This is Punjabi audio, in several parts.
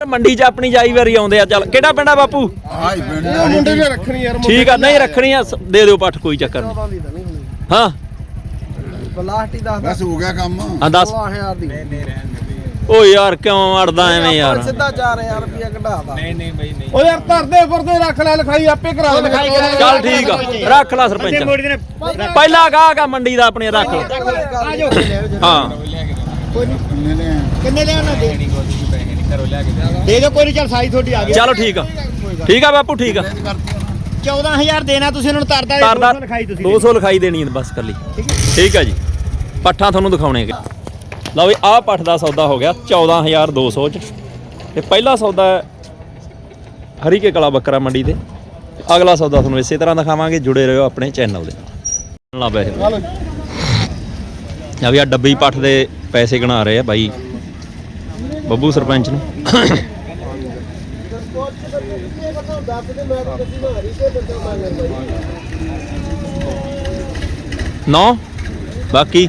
ਮੰਡੀ 'ਚ ਆਪਣੀ ਜਾਈ ਵਾਰੀ ਆਉਂਦੇ ਆ ਚੱਲ ਕਿਹੜਾ ਪਿੰਡ ਆ ਬਾਪੂ? ਆਈ ਪਿੰਡ ਇਹ ਮੁੰਡੇ ਨੇ ਰੱਖਣੀ ਯਾਰ ਠੀਕ ਆ ਨਹੀਂ ਰੱਖਣੀ ਆ ਸ- ਦੇ ਦਿਓ ਪੱਠ ਕੋਈ ਚੱਕਰ ਨਹੀਂ। ਹਾਂ। ਬਲਾਸਟ ਹੀ ਦੱਸਦਾ। ਬਸ ਹੋ ਗਿਆ ਕੰਮ। ਹਾਂ ਦੱਸ। 16000 ਦੀ। ਓ ਯਾਰ ਕਿਉਂ ਅੜਦਾ ਐਵੇਂ ਯਾਰ? ਸਿੱਧਾ 4000 ਰੁਪਇਆ ਕਢਾਦਾ ਓ ਯਾਰ ਧਰਦੇ ਫਰਦੇ ਰੱਖ ਲੈ ਲਿਖਾਈ ਆਪੇ ਕਰਾ ਦੇ। ਲਿਖਾਈ ਚੱਲ ਠੀਕ ਆ ਰੱਖ ਲੈ ਸਰਪੰਚ। ਪਹਿਲਾ ਗਾਹਕ ਆ ਮੰਡੀ ਦਾ ਆਪਣੇ ਰੱਖ ਲੈ। ਹਾਂ। ਕਿੰਨੇ ਨੇ। ਕਿੰਨੇ ਲੈਣਾ ਦੇ ਦੇ ਦਿਓ ਕੋਈ ਨੀ, ਚੱਲ ਸਾਈ ਤੁਹਾਡੀ ਆ ਗਈ। ਚਲੋ ਠੀਕ ਆ। ਠੀਕ ਆ ਬਾਪੂ ਠੀਕ ਆ। 14000 ਦੇਣਾ ਤੁਸੀਂ ਉਹਨਾਂ ਨੂੰ ਤਰਦਾ ਦੇ ਤਰਦਾ 200 ਲਿਖਾਈ ਤੁਸੀਂ। 200 ਲਿਖਾਈ ਦੇਣੀ ਹੈ ਬਸ ਕੱਲੀ। ਠੀਕ ਆ ਜੀ। ਪੱਠਾਂ ਤੁਹਾਨੂੰ ਦਿਖਾਉਣੇ ਹੈਗੇ। ਲਓ ਵੀ ਆਹ ਪੱਠ ਦਾ ਸੌਦਾ ਹੋ ਗਿਆ 14200 ਚ। ਤੇ ਪਹਿਲਾ ਸੌਦਾ ਹੈ ਹਰੀਕੇ ਕਲਾ ਬੱਕਰਾ ਮੰਡੀ ਤੇ। ਅਗਲਾ ਸੌਦਾ ਤੁਹਾਨੂੰ ਇਸੇ ਤਰ੍ਹਾਂ ਦਿਖਾਵਾਂਗੇ ਜੁੜੇ ਰਹੋ ਆਪਣੇ ਚੈਨਲ ਦੇ ਨਾਲ। ਨਾ ਪੈਸੇ। ਆ ਵੀ ਆ ਡੱਬੀ ਪੱਠ ਦੇ ਪੈਸੇ ਗਣਾ ਰਹੇ ਆ ਬਾਈ। ਬੱਬੂ ਸਰਪੰਚ ਨੂੰ। ਨੌ? ਬਾਕੀ?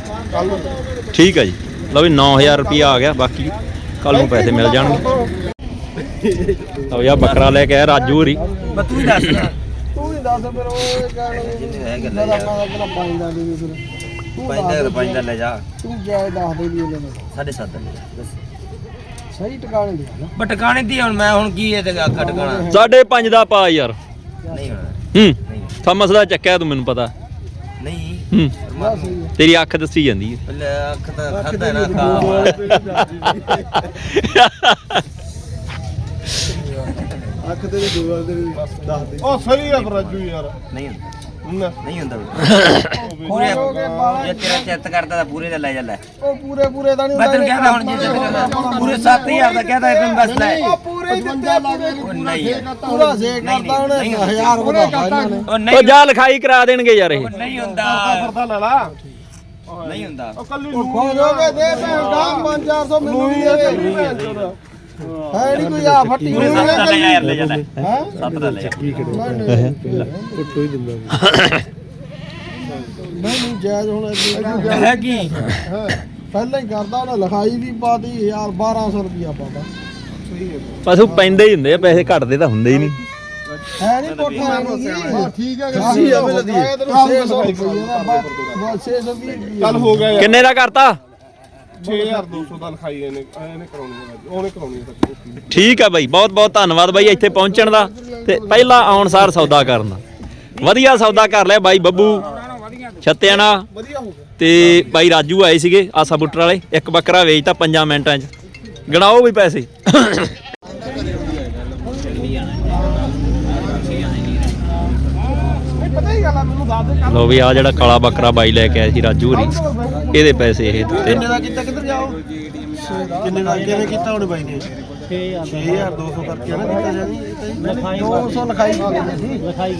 ਠੀਕ ਹੈ ਜੀ। ਲਓ ਵੀ 9000 ਰੁਪਿਆ ਆ ਗਿਆ ਬਾਕੀ ਕੱਲ ਨੂੰ ਪੈਸੇ ਮਿਲ ਜਾਣਗੇ। ਲਓ ਯਾ ਬੱਕਰਾ ਲੈ ਕੇ ਆਇਆ ਰਾਜੂ ਹੋਰੀ। ਤੂੰ ਹੀ ਦੱਸ। ਫਿਰ ਉਹ ਇਹ ਕਹਿਣ ਜਿੰਨੇ ਹੈ ਗੱਲਾਂ ਯਾਰ। ਆਪਣਾ ਪਾਇੰਦਾ ਦੀ ਫਿਰ। ਪੈਂਦਾ ਪੈਂਦਾ ਲੈ ਜਾ। ਤੂੰ ਜਾਇ ਦੱਸ ਦੇ ਵੀ ਇਹਨੇ ਸਾਢੇ ਸੱਤ ਲੈ ਜਾ ਸਹੀ ਟਿਕਾਣੇ ਦੇ ਨਾ ਬਟ ਟਿਕਾਣੇ ਦੀ ਹੁਣ ਮੈਂ ਹੁਣ ਕੀ ਇਹ ਤੇ ਅੱਖਾਂ ਟਿਕਾਣਾ ਸਾਢੇ ਪੰਜ ਦਾ ਪਾ ਯਾਰ। ਨਹੀਂ ਹੋਣਾ। ਹੂੰ ਥਮਸ ਦਾ ਚੱਕਿਆ ਤੂੰ ਮੈਨੂੰ ਪਤਾ। ਨਹੀਂ। ਹੂੰ। ਨਾ ਸਹੀ ਹੈ ਤੇਰੀ ਅੱਖ ਦੱਸੀ ਜਾਂਦੀ ਹੈ ਪਹਿਲੇ ਅੱਖ ਤਾਂ ਖਾਦਾ ਨਾ ਖਾ। ਅੱਖ ਤੇਰੀ ਦੋ ਵਾਰ ਤੇਰੀ ਦੱਸ ਦੇ ਉਹ ਸਹੀ ਆ ਰਾਜੂ ਯਾਰ। ਨਹੀਂ ਹੁੰਦਾ। ਨਹੀਂ ਹੁੰਦਾ ਪੂਰੇ ਜੇ ਤੇਰਾ ਚਿੱਤ ਕਰਦਾ ਤਾਂ ਪੂਰੇ ਦਾ ਲੈ ਜਾ ਲੈ। ਉਹ ਪੂਰੇ ਪੂਰੇ ਤਾਂ ਨਹੀਂ ਮੈਂ ਤੈਨੂੰ ਕਹਿੰਦਾ ਹੁਣ ਜੇ ਚਿੱਤ ਕਰਦਾ ਪੂਰੇ 7000 ਦਾ ਕਹਿੰਦਾ ਇੱਕ ਬਸ ਲੈ। ਉਹ ਪੂਰੇ ਹੀ ਦਿੱਤੇ ਪੂਰੇ ਉਹ ਨਹੀਂ। ਯਾਰ। ਪੂਰਾ ਸੇ ਕਰਦਾ ਉਹਨੇ 1000 ਵਧਾਤਾ ਇਹਨਾਂ ਨੇ। ਉਹ ਉਹ ਨਹੀਂ ਜਾ ਲਿਖਾਈ ਕਰਾ ਦੇਣਗੇ ਯਾਰ ਇਹ। ਉਹ ਨਹੀਂ ਹੁੰਦਾ। ਫਰਦਾ ਲੈ ਲਾ। ਨਹੀਂ ਹੁੰਦਾ। ਉਹ ਕੱਲੀ ਖੋਜੋਗੇ ਦੇ ਭੈਣ ਦਾ। 5-400 ਮੈਨੂੰ ਵੀ ਦੇ। ਹੈ ਨਹੀਂ ਕੋਈ ਆ ਫੱਟੀ ਪੂਰੇ ਹੋਈ 7 ਦਾ ਲੈ ਜਾ ਯਾਰ ਲੈ ਜਾ ਲੈ ਹੈ 7 ਦਾ ਲੈ ਜਾ ਨਹੀਂ ਜਾਇਜ਼ ਹੁਣ ਹੀ ਹੈ ਕੀ ਹੈ। ਪਹਿਲਾਂ ਹੀ ਕਰਦਾ ਉਹਨੇ ਲਿਖਾਈ ਵੀ ਪਾਤੀ ਯਾਰ 1200 ਰੁਪਿਆ ਪਾਤਾ। ਪਸ਼ੂ ਪੈਂਦੇ ਹੀ ਹੁੰਦੇ ਆ ਪੈਸੇ ਘਟਦੇ ਤਾਂ ਹੁੰਦੇ ਹੀ ਨਹੀਂ। ਹੈ ਨਹੀਂ ਕੋਠਾ ਨਹੀਂ ਠੀਕ ਹੈ ਗੱਸੀ ਆ ਵੇ ਲਦੀ 600 ਰੁਪਏ ਦਾ ਬਸ 620 ਰੁਪਏ ਚੱਲ ਹੋ ਗਿਆ ਯਾਰ। ਕਿੰਨੇ ਦਾ ਕਰਤਾ? 6200 ਦਾ ਲਿਖਾਈ ਇਹਨੇ ਇਹਨੇ ਕਰਾਉਣੀ ਹੈ ਰਾਜੂ ਉਹਨੇ ਕਰਾਉਣੀ ਹੈ ਸੱਚੀ ਠੀਕ ਆ ਬਾਈ, ਬਹੁਤ ਬਹੁਤ ਧੰਨਵਾਦ ਬਾਈ ਇੱਥੇ ਪਹੁੰਚਣ ਦਾ। ਤੇ ਪਹਿਲਾ ਆਉਣ ਸਾਰ ਸੌਦਾ ਕਰਨ ਦਾ। ਵਧੀਆ ਸੌਦਾ ਕਰ ਲਿਆ ਬਾਈ ਬੱਬੂ, ਛੱਤਿਆਣਾ। ਤੇ ਬਾਈ ਰਾਜੂ ਆਏ ਸੀਗੇ ਆਸਾ ਬੁੱਟਰ ਵਾਲੇ, ਇੱਕ ਬੱਕਰਾ ਵੇਚਤਾ ਪੰਜਾਂ ਮਿੰਟਾਂ 'ਚ। ਗਣਾਓ ਵੀ ਪੈਸੇ ਪਤਾ ਹੀ ਗੱਲ ਆ ਮੈਨੂੰ ਦੱਸ ਦੇ ਲੋ ਵੀ ਆ ਜਿਹੜਾ ਕਾਲਾ ਬੱਕਰਾ ਬਾਈ ਲੈ ਕੇ ਆਇਆ ਸੀ ਰਾਜੂ ਹੋਰੀ। ਇਹਦੇ ਪੈਸੇ ਇਹ ਦਿੱਤੇ? ਕਿੰਨੇ ਦਾ ਕੀਤਾ ਕਿੱਧਰ ਜਾਓ ਕਿੰਨੇ ਦਾ ਕਿਵੇਂ ਕੀਤਾ ਉਹਨੇ ਬਾਈ ਨੇ? 6000 6200 ਕਰਕੇ ਨਾ ਕੀਤਾ ਜਾਨੀ ਲਿਖਾਈ 200 ਲਿਖਾਈ। ਪਾ ਕੇ ਸੀ ਲਿਖਾਈ